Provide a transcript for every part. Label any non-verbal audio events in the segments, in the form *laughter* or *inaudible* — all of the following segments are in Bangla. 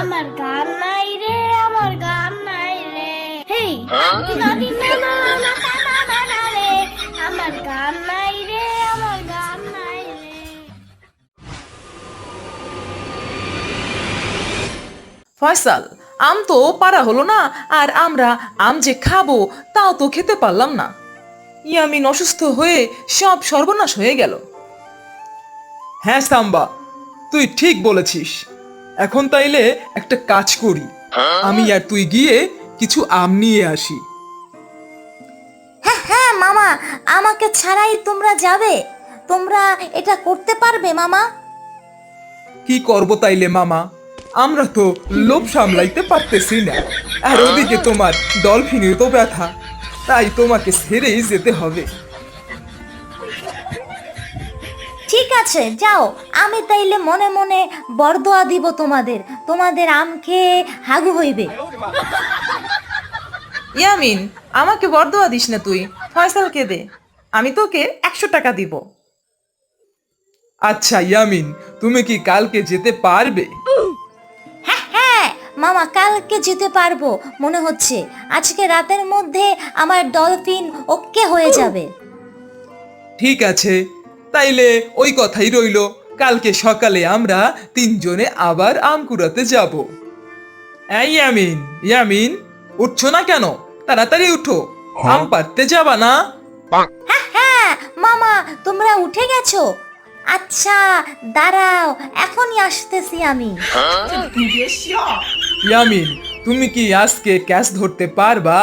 আমার গান নাই রে আমার গান নাই রে হেই ফয়সাল আম তো পারা হলো না আর আমরা আম যে খাব তাও তো খেতে পারলাম না। ইয়ামিন অসুস্থ হয়ে সব সর্বনাশ হয়ে গেল। হ্যাঁ সাম্বা তুই ঠিক বলেছিস। এখন তাইলে একটা কাজ করি। আমি আর তুই গিয়ে কিছু আম নিয়ে আসি। হ্যাঁ হ্যাঁ মামা আমাকে ছাড়াই তোমরা যাবে। তোমরা এটা করতে পারবে মামা? কি করব তাইলে মামা? আমরা তো লোভ সামলাইতে পারতেছি না। আর ওদিকে তোমার ডলফিনের তো ব্যথা। তাই তোমাকে ছেড়েই যেতে হবে। ঠিক আছে যাও। আমি তাইলে মনে মনে বরদোয়া দিব তোমাদের। তোমাদের আম খেয়ে হাগু হইবে। ইয়ামিন আমাকে বরদোয়া দিস না তুই। ফয়সালকে দে? আমি তোকে একশো টাকা দিব। আচ্ছা ইয়ামিন তুমি কি কালকে যেতে পারবে? মামা কালকে যেতে পারব মনে হচ্ছে। আজকে রাতের মধ্যে আমার ডলফিন ওকে হয়ে যাবে। ঠিক আছে তাইলে ওই কথাই রইল। কালকে সকালে আমরা তিনজনে আবার আম কুড়াতে যাব। এই ইয়ামিন ইয়ামিন উঠছো না কেন? তাড়াতাড়ি উঠো। আম পারতে যাবা না? হ্যাঁ হ্যাঁ মামা তোমরা উঠে গেছো। আচ্ছা দাঁড়াও এখনই আসতেছি আমি। ইয়ামিন তুমি কি আজকে ক্যাশ ধরতে পারবা?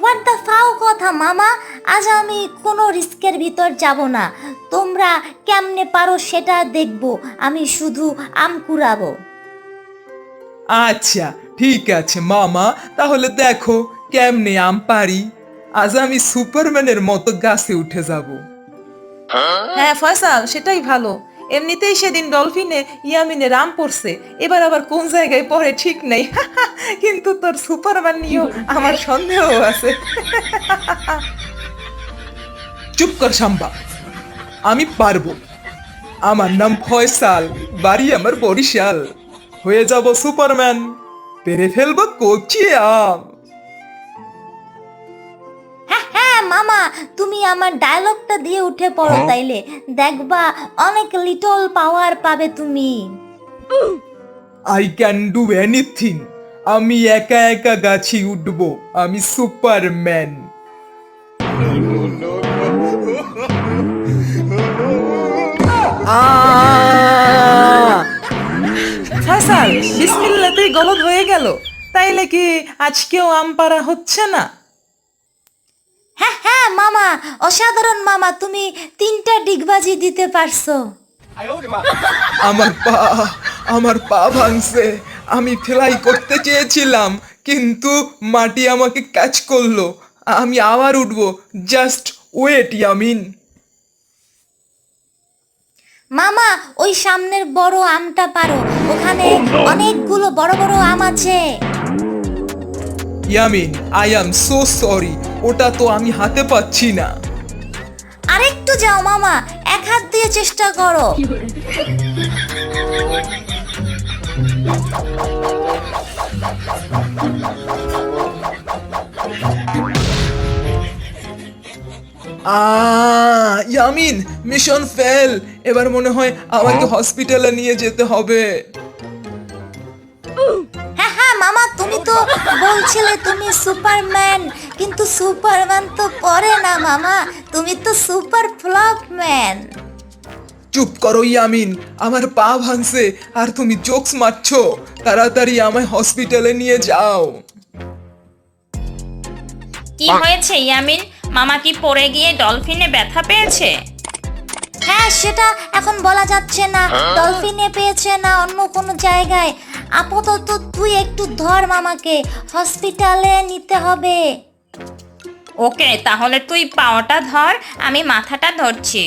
হোয়াট দ্য ফাও কথা মামা? আজ আমি কোনো রিস্কের ভিতর যাব না। তোমরা কেমনে পারো সেটা দেখব। আমি শুধু আম কুড়াবো। আচ্ছা ঠিক আছে মামা। তাহলে দেখো কেমনে আম পারি। আজ আমি সুপারম্যানের মতো গাছে উঠে যাব। হ্যাঁ ফয়সাল, সেটাই ভালো। এমনিতেই সেদিন ডলফিনে ইয়ামিনে রাম পড়ছে। এবার আবার কোন জায়গায় পড়ে ঠিক নেই। *laughs* কিন্তু তোর সুপারম্যান নিয়েও আমার সন্দেহ আছে। *laughs* চুপ কর শাম্বা আমি পারব। আমার নাম ফয়সাল, বাড়ি আমার বরিশাল। হয়ে যাব সুপারম্যান। পেরে ফেলব কচি মামা তুমি আমার ডায়লগটা দিয়ে উঠে পড়ো তাইলে। দেখবা অনেক লিটল পাওয়ার পাবে তুমি। আই ক্যান ডু এনিথিং আমি একা একা গাছি উঠবো। আমি সুপারম্যান ফয়সাল বিসমিল্লাতেই গলদ হয়ে গেল। তাইলে কি আজকেও আম পাড়া হচ্ছে না? হ্যাঁ হ্যাঁ মামা অসাধারণ মামা তুমি তিনটা ডিগবাজি দিতে পারছ। আমার পা আমার পা ভাঙছে। আমি ফ্লাই করতে চেয়েছিলাম কিন্তু মাটি আমাকে ক্যাচ করল। আমি আবার উঠবো। Just wait Yamin. মামা ওই সামনের বড় আমটা পারো। ওখানে অনেকগুলো বড় বড় আম আছে। Yamin I am so sorry. ওটা তো আমি হাতে পাচ্ছি না। আরেকটু যাও মামা এক হাত দিয়ে চেষ্টা করো। আহ ইয়ামিন মিশন ফেল এবার মনে হয় আমাকে হসপিটালে নিয়ে যেতে হবে। তো বলছিলে তুমি সুপারম্যান কিন্তু সুপারম্যান তো পরে না মামা তুমি তো সুপার ফ্লপ ম্যান চুপ করো ইয়ামিন আমার পা ভাঙছে আর তুমি জোকস মারছো তাড়াতাড়ি আমায় হসপিটালে নিয়ে যাও। কি হয়েছে ইয়ামিন? মামা কি পড়ে গিয়ে ডলফিনে ব্যথা পেয়েছে? হ্যাঁ সেটা এখন বলা যাচ্ছে না। ডলফিনে পেয়েছে না অন্য কোনো জায়গায়। আপাতত তুই একটু ধর মামাকে হসপিটালে নিতে হবে। ওকে তাহলে তুই পাওয়াটা ধর আমি মাথাটা ধরছি।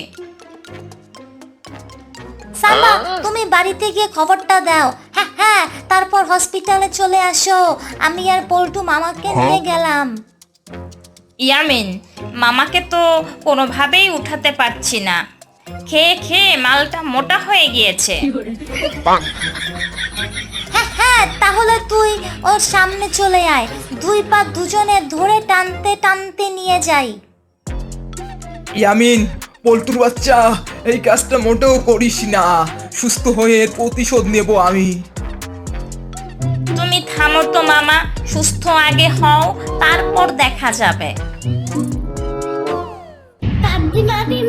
সালমা তুমি বাড়িতে গিয়ে খবরটা দাও। হ্যাঁ হ্যাঁ তারপর হসপিটালে চলে আসো। আমি আর পল্টু মামাকে নিয়ে গেলাম। ইয়ামিন মামাকে তো কোনোভাবেই উঠাতে পারছি না। খেয়ে খেয়ে মালটা মোটা হয়ে গিয়েছে। হ্যাঁ হ্যাঁ তাহলে তুই ওর সামনে চলে আয়। দুই পা দুজনে ধরে টানতে টানতে নিয়ে যাই। ইয়ামিন পল্টুর বাচ্চা এই কাজটা মোটেও করিস না। সুস্থ হয়ে এর প্রতিশোধ নেব আমি। তুমি থামো তো মামা। সুস্থ আগে হও তারপর দেখা যাবে। না রে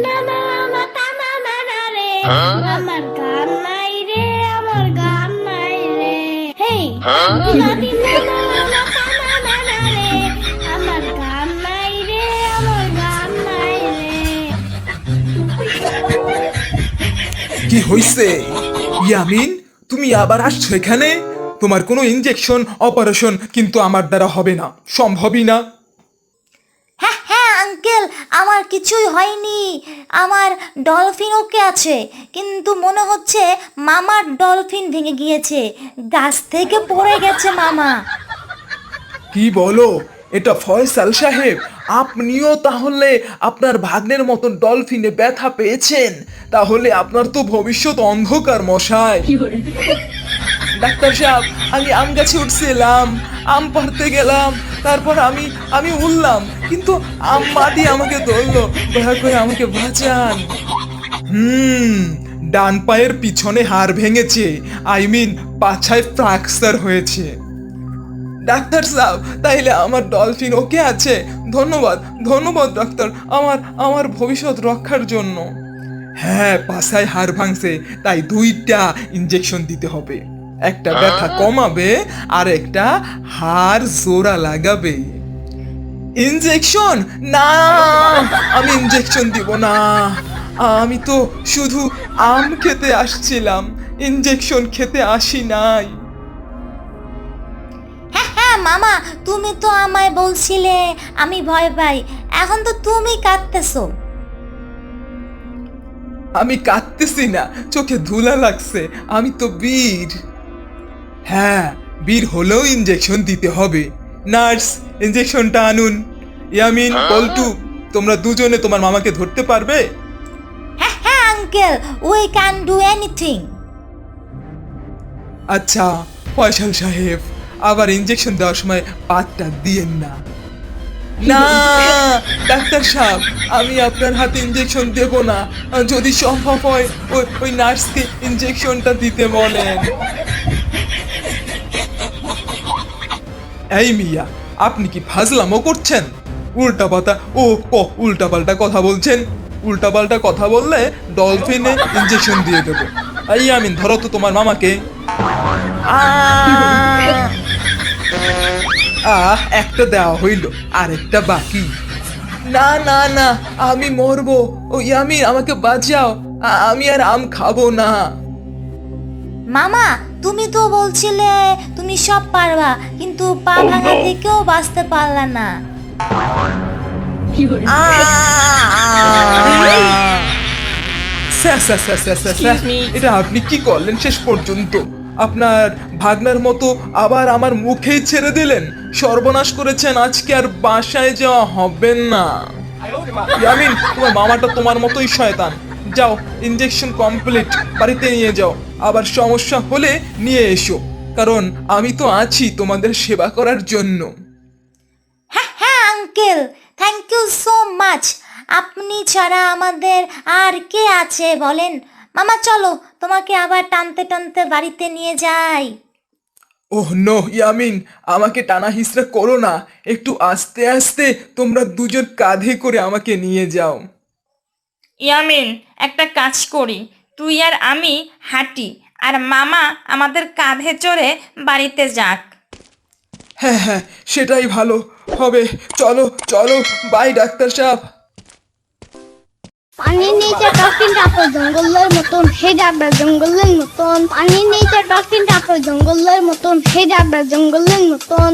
আমার গান নাই রে আমার গান নাই রে। হেই তাদিনা দিনা না না তানা না না রে। আমার গান নাই রে আমার গান নাই রে। কি হইছে? ইয়ামিন তুমি আবার আসছো এখানে? তোমার কোনো ইনজেকশন অপারেশন কিন্তু আমার দ্বারা হবে না সম্ভবই না। আঙ্কেল আমার কিছুই হয়নি। আমার ডলফিন ওকে আছে কিন্তু মনে হচ্ছে মামার ডলফিন ভেঙে গিয়েছে। গাছ থেকে পড়ে গেছে মামা। কি বলো? এটা ফয়সাল সাহেব আপনিও তাহলে আপনার ভাগ্নের মতন ডলফিনে ব্যথা পেয়েছেন। তাহলে আপনার তো ভবিষ্যৎ অন্ধকার মশাই। ডাক্তার সাহেব আমি আম গাছে উঠছিলাম আম পাড়তে গেলাম তারপর আমি আমি উঠলাম কিন্তু আম মাটি আমাকে ধরলো দয়া করে আমাকে বাঁচান। হুম ডান পায়ের পিছনে হাড় ভেঙেছে আই মিন পাছায় ফ্র্যাকচার হয়েছে। ডাক্তার সাহেব তাইলে আমার ডলফিন ওকে আছে? ধন্যবাদ ধন্যবাদ ডাক্তার আমার আমার ভবিষ্যৎ রক্ষার জন্য। হ্যাঁ পাশায় হাড় ভাঙছে তাই দুইটা ইঞ্জেকশন দিতে হবে। একটা ব্যথা কমাবে আর একটা হাড় জোড়া লাগাবে। ইনজেকশন না আমি ইনজেকশন দিব না। আমি তো শুধু আম খেতে আসছিলাম ইনজেকশন খেতে আসি নাই। হ্যাঁ হ্যাঁ মামা তুমি তো আমায় বলছিলে আমি ভয় পাই। এখন তো তুমি কাঁদতেছো। আমি কাঁদতেছি না চোখে ধুলা লাগছে আমি তো বীর। হ্যাঁ বীর হলেও ইনজেকশন দিতে হবে। নার্স ইনজেকশনটা আনুন। ইয়ামিন পল্টু তোমরা দুজনে তোমার মামাকে ধরতে পারবে? হ্যাঁ হ্যাঁ uncle we can do anything আচ্ছা ফয়সাল সাহেব আবার ইনজেকশন দেওয়ার সময় পাতটা দিয়েন না। না ডাক্তার সাহেব আমি আপনার হাতে ইনজেকশন দেব না। যদি সম্ভব হয় ওই ওই নার্সকে ইনজেকশনটা দিতে বলেন। এই মিয়া, আপনি কি ফাজলামো করছেন? উল্টা পাতা ও উল্টা পাল্টা কথা বলছেন। উল্টা পাল্টা কথা বললে ডলফিনে ইনজেকশন দিয়ে দেবো। এই আমিন, ধরো তো তোমার মামাকে। আহ একটা দেওয়া হইল, আরেকটা বাকি। না না না, আমি মরবো। ও, ইয়ামিন, আমাকে বাঁচাও। আমি আর আম খাব না। মামা তুমি তো বলছিলে তুমি সব পারবা কিন্তু পা ভাঙা থেকেও বাঁচতে পারলা না। স্যা, স্যা, স্যা, স্যা, স্যা, স্যা। এটা আপনি কি করলেন শেষ পর্যন্ত? আপনার ভাগনার মতো আবার আমার মুখেই ছেড়ে দিলেন। সর্বনাশ করেছেন আজকে আর বাসায় যাওয়া হবে না। ইয়ামিন তোমার মামাটা তোমার মতোই শয়তান। যাও ইনজেকশন কমপ্লিট বাড়িতে নিয়ে যাও। আবার সমস্যা হলে নিয়ে এসো কারণ আমি তো আছি তোমাদের সেবা করার জন্য। হ্যাঁ হ্যাঁ uncle thank you so much আপনি ছাড়া আমাদের আর কে আছে বলেন? মামা চলো তোমাকে আবার টানতে টানতে বাড়িতে নিয়ে যাই। ওহ নো ইয়ামিন আমাকে টানা হিসড়া করো না। একটু আস্তে আস্তে তোমরা দুজন কাঁধে করে আমাকে নিয়ে যাও। ইয়ামিন একটা কাজ করি। তুই আর আমি হাঁটি আর মামা আমাদের কাঁধে চড়ে বাড়িতে যাক। হ্যাঁ হ্যাঁ সেটাই ভালো। হবে চলো চলো বাই ডাক্তার সাহেব। পানির নিচে ডলফিনটা আপনার জঙ্গলের মতন হে যাবে জঙ্গলের মতন। পানির নিচে ডলফিনটা আপনার জঙ্গলের মতন হে যাবে জঙ্গলের মতন।